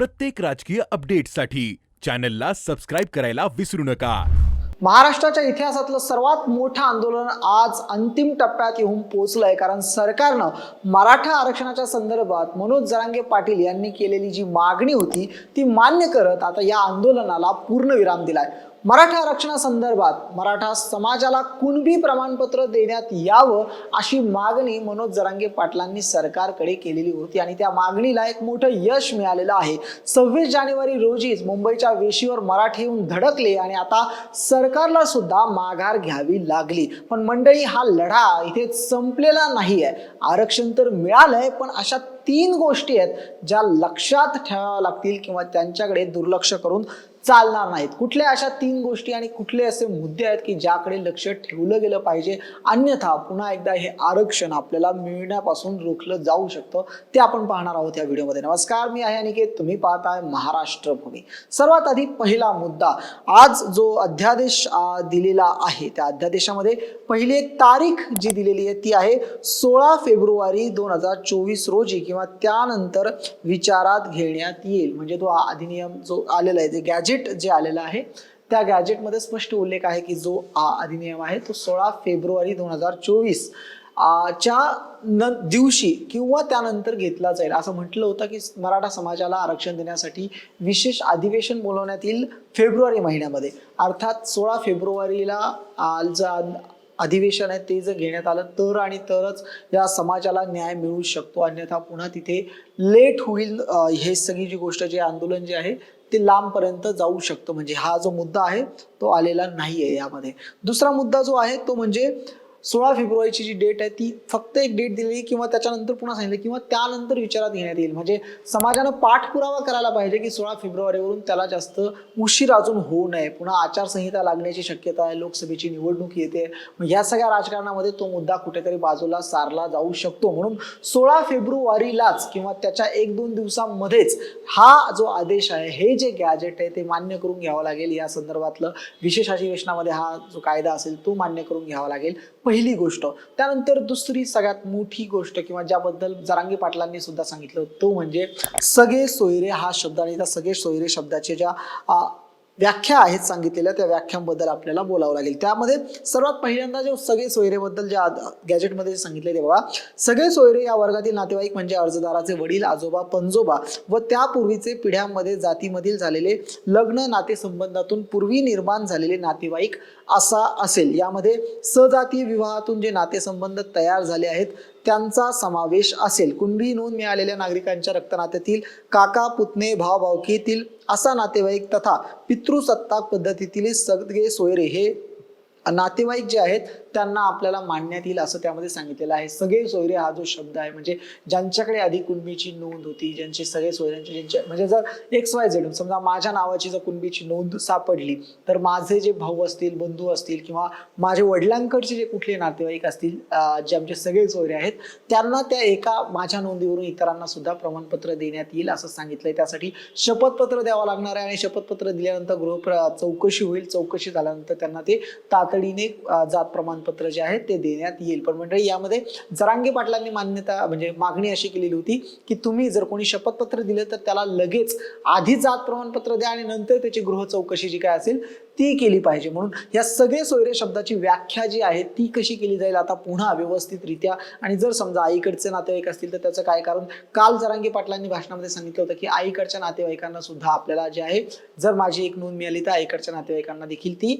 प्रत्येक राजकीय अपडेटसाठी चॅनलला सबस्क्राईब करायला विसरू नका. महाराष्ट्राच्या इतिहासातलं सर्वात मोठं आंदोलन आज अंतिम टप्प्यात येऊन पोहोचलंय. कारण सरकारनं मराठा आरक्षणाच्या संदर्भात मनोज जरांगे पाटील यांनी केलेली जी मागणी होती ती मान्य करत आता या आंदोलनाला पूर्णविराम दिलाय. मराठा आरक्षणासंदर्भात मराठा समाजाला कुणबी प्रमाणपत्र देण्यात यावं अशी मागणी मनोज जरांगे पाटलांनी सरकारकडे केलेली होती आणि त्या मागणीला एक मोठं यश मिळालेलं आहे. सव्वीस जानेवारी रोजीच मुंबईच्या वेशीवर मराठे येऊन धडकले आणि आता सरकारला सुद्धा माघार घ्यावी लागली. पण मंडळी हा लढा इथे संपलेला नाही आहे आरक्षण तर मिळालंय पण अशा तीन गोष्टी आहेत ज्या लक्षात ठेवाव्या लागतील किंवा त्यांच्याकडे दुर्लक्ष करून चालणार नाहीत. कुठल्या अशा तीन गोष्टी आणि कुठले असे मुद्दे आहेत की ज्याकडे लक्ष ठेवलं गेलं पाहिजे अन्यथा पुन्हा एकदा हे आरक्षण आपल्याला मिळण्यापासून रोखलं जाऊ शकतं ते आपण पाहणार आहोत या व्हिडिओमध्ये. नमस्कार मी आहे अनिकेत. तुम्ही पाहताय महाराष्ट्र भूमी. सर्वात आधी पहिला मुद्दा आज जो अध्यादेश दिलेला आहे त्या अध्यादेशामध्ये पहिली एक तारीख जी दिलेली आहे ती आहे सोळा फेब्रुवारी दोन हजार चोवीस रोजी किंवा त्यानंतर विचारात घेण्यात येईल. म्हणजे तो अधिनियम जो आलेला आहे जे गॅजेट गॅजेट जे आलेलं आहे त्या गॅजेटमध्ये स्पष्ट उल्लेख आहे की जो आ अधिनियम आहे तो सोळा फेब्रुवारी दोन हजार चोवीस च्या न दिवशी किंवा त्यानंतर घेतला जाईल. असं म्हटलं होतं की मराठा समाजाला आरक्षण देण्यासाठी विशेष अधिवेशन बोलवण्यात येईल फेब्रुवारी महिन्यामध्ये. अर्थात सोळा फेब्रुवारीला आ, अधिवेशन आहे ते जर घेण्यात आलं तर आणि तरच या समाजाला न्याय मिळू शकतो. अन्यथा पुन्हा तिथे लेट होईल हे सगळी जी गोष्ट जे आंदोलन जे आहे ते लांबपर्यंत जाऊ शकतं. म्हणजे हा जो मुद्दा आहे तो आलेला नाही आहे यामध्ये. दुसरा मुद्दा जो आहे तो म्हणजे सोळा फेब्रुवारीची जी डेट आहे ती फक्त एक डेट दिलेली किंवा त्याच्यानंतर पुन्हा सांगितलं किंवा त्यानंतर विचारात घेण्यात येईल. म्हणजे समाजानं पाठपुरावा करायला पाहिजे की सोळा फेब्रुवारीवरून त्याला जास्त उशीर अजून होऊ नये. पुन्हा आचारसंहिता लागण्याची शक्यता आहे लोकसभेची निवडणूक येते. ह्या सगळ्या राजकारणामध्ये तो मुद्दा कुठेतरी बाजूला सारला जाऊ शकतो. म्हणून सोळा फेब्रुवारीलाच किंवा त्याच्या एक दोन दिवसांमध्येच हा जो आदेश आहे हे जे गॅजेट आहे ते मान्य करून घ्यावं लागेल. या संदर्भातलं विशेष अधिवेशनामध्ये हा जो कायदा असेल तो मान्य करून घ्यावा लागेल. पहिली गोष्ट. त्यानंतर दुसरी सगळ्यात मोठी गोष्ट किंवा ज्याबद्दल जरांगी पाटलांनी सुद्धा सांगितलं तो म्हणजे सगळे सोयरे हा शब्द आणि त्या सगळे सोयरे शब्दाचे ज्या व्याख्या आहेत सांगितलेल्या त्या व्याख्यांबद्दल आपल्याला बोलावं लागेल. त्यामध्ये सर्वात पहिल्यांदा जे सगळे सोयरेबद्दल ज्या आद- गॅजेटमध्ये सांगितलेले सांगितले ते बघा. सगळे सोयरे या वर्गातील नातेवाईक म्हणजे अर्जदाराचे वडील आजोबा पंजोबा व त्यापूर्वीचे पिढ्यांमध्ये जातीमधील झालेले लग्न नातेसंबंधातून पूर्वी निर्माण झालेले नातेवाईक असा असेल. यामध्ये सजातीय विवाहातून जे नातेसंबंध तयार झाले आहेत त्यांचा समावेश असेल. कुणबी नोंद मिळालेल्या नागरिकांच्या रक्तनात्यातील काका पुतणे भाव भावकीतील असा नातेवाईक तथा पितृसत्ताक पद्धतीतील सगळे सोयरे हे नातेवाईक जे आहेत त्यांना आपल्याला मानण्यात येईल असं त्यामध्ये सांगितलेलं आहे. सगळे सोयरे हा जो शब्द आहे म्हणजे ज्यांच्याकडे आधी कुणबीची नोंद होती ज्यांचे सगळे सोयऱ्यांचे ज्यांचे म्हणजे जर एक्स वाय झेड समजा माझ्या नावाची जर कुणबीची नोंद सापडली तर माझे जे भाऊ असतील बंधू असतील किंवा माझे वडिलांकडचे जे कुठले नातेवाईक असतील जे आमचे सगळे सोयरे आहेत त्यांना त्या एका माझ्या नोंदीवरून इतरांना सुद्धा प्रमाणपत्र देण्यात येईल असं सांगितलंय. त्यासाठी शपथपत्र द्यावं लागणार आहे आणि शपथपत्र दिल्यानंतर गृह चौकशी होईल. चौकशी झाल्यानंतर त्यांना ते तातडीने जात प्रमाण प्रमाणपत्र जे आहे ते देण्यात येईल. पण मंडळी यामध्ये जरांगे पाटलांनी मान्यता म्हणजे मागणी अशी केलेली होती की तुम्ही जर कोणी शपथपत्र दिलं तर त्याला लगेच आधी जात प्रमाणपत्र द्या आणि नंतर त्याची गृह चौकशी जी काय असेल ती केली पाहिजे. म्हणून या सगळे सोयरे शब्दाची व्याख्या जी आहे ती कशी केली जाईल आता पुन्हा व्यवस्थितरित्या आणि जर समजा आईकडचे नातेवाईक असतील तर त्याचं काय कारण? काल जरांगी पाटलांनी भाषणामध्ये सांगितलं होतं की आईकडच्या नातेवाईकांना सुद्धा आपल्याला जे आहे जर माझी एक नोंद मिळाली तर आईकडच्या नातेवाईकांना देखील ती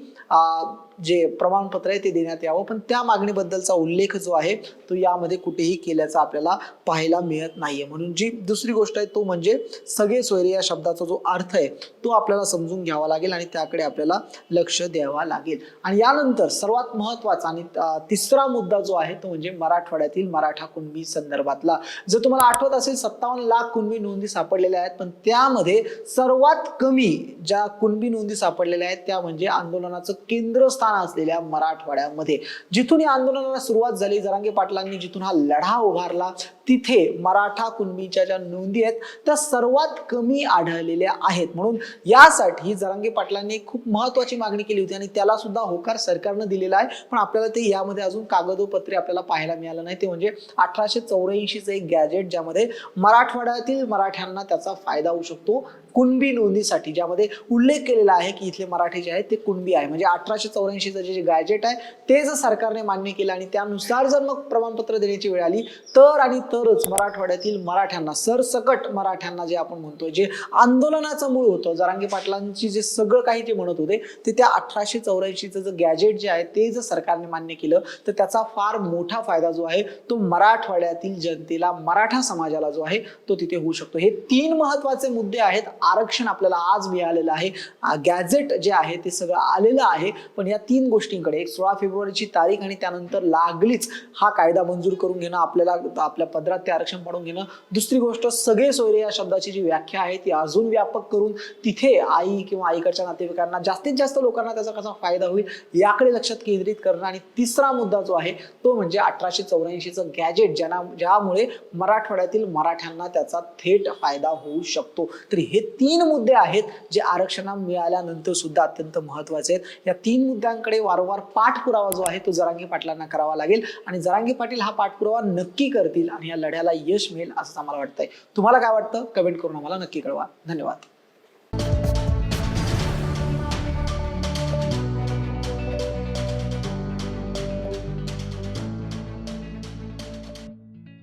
जे प्रमाणपत्र आहे ते देण्यात यावं. पण त्या मागणीबद्दलचा उल्लेख जो आहे तो यामध्ये कुठेही केल्याचा आपल्याला पाहायला मिळत नाहीये. म्हणून जी दुसरी गोष्ट आहे तो म्हणजे सगळे सोयरे या शब्दाचा जो अर्थ आहे तो आपल्याला समजून घ्यावा लागेल आणि त्याकडे आपल्याला लक्ष द्यावा लागेल. आणि यानंतर सर्वात महत्त्वाचा आणि तिसरा मुद्दा जो आहे तो म्हणजे मराठवाड्यातील मराठा कुणबी संदर्भातला. जर तुम्हाला आठवत असेल सत्तावन्न लाख कुणबी नोंदी सापडलेल्या आहेत पण त्यामध्ये सर्वात कमी ज्या कुणबी नोंदी सापडलेल्या आहेत त्या म्हणजे आंदोलनाचं केंद्रस्थान असलेल्या मराठवाड्यामध्ये. जिथून या आंदोलनाला सुरुवात झाली जरांगे पाटलांनी जिथून हा लढा उभारला तिथे मराठा कुणबीच्या ज्या नोंदी आहेत त्या सर्वात कमी आढळलेल्या आहेत. म्हणून यासाठी जरांगे पाटलांनी खूप महत्त्व महत्वाची मागणी केली होती आणि त्याला सुद्धा होकार सरकारनं दिलेला आहे. पण आपल्याला ते यामध्ये अजून कागदोपत्री आपल्याला पाहायला मिळालं नाही. ते म्हणजे अठराशे चौऱ्याऐंशीचं एक गॅजेट ज्यामध्ये मराठवाड्यातील मराठ्यांना त्याचा फायदा होऊ शकतो. कुणबी नोंदीसाठी ज्यामध्ये उल्लेख केलेला आहे की इथले मराठी जे आहेत ते कुणबी आहे. म्हणजे अठराशे चौऱ्याऐंशीचं जे गॅजेट आहे ते जर सरकारने मान्य केलं आणि त्यानुसार जर मग प्रमाणपत्र देण्याची वेळ आली तर आणि तरच मराठवाड्यातील मराठ्यांना सरसकट मराठ्यांना जे आपण म्हणतोय जे आंदोलनाचं मूळ होतं जरांगी पाटलांची जे सगळं काही जे म्हणत होते ते त्या अठराशे चौऱ्याऐंशीचं जे गॅजेट जे आहे ते जर सरकारने मान्य केलं तर त्याचा फार मोठा फायदा जो आहे तो मराठवाड्यातील जनतेला मराठा समाजाला जो आहे तो तिथे होऊ शकतो. हे तीन महत्त्वाचे मुद्दे आहेत. आरक्षण आपल्याला आज मिळालेलं आहे. गॅजेट जे आहे ते सगळं आलेलं आहे. पण या तीन गोष्टींकडे एक सोळा फेब्रुवारीची तारीख आणि त्यानंतर लागलीच हा कायदा मंजूर करून घेणं आपल्याला आपल्या पदरात ते आरक्षण पाडून घेणं. दुसरी गोष्ट सगळे सोयरे या शब्दाची जी व्याख्या आहे ती अजून व्यापक करून तिथे आई किंवा आईकडच्या नातेवाईकांना जास्तीत जास्त लोकांना त्याचा कसा फायदा होईल याकडे लक्षात केंद्रित करणं. आणि तिसरा मुद्दा जो आहे तो म्हणजे अठराशे चौऱ्याऐंशीचं गॅजेट ज्यांना ज्यामुळे मराठवाड्यातील मराठ्यांना त्याचा थेट फायदा होऊ शकतो. तर हे तीन मुद्दे आहेत जे आरक्षणा मिळाल्यानंतर सुद्धा अत्यंत महत्त्वाचे आहेत. या तीन मुद्द्यांकडे वारंवार पाठपुरावा जो आहे तो जरांगी पाटलांना करावा लागेल. आणि जरांगी पाटील हा पाठपुरावा नक्की करतील आणि या लढ्याला यश मिळेल असं आम्हाला वाटतंय. तुम्हाला काय वाटतं? कमेंट करून आम्हाला नक्की कळवा. धन्यवाद.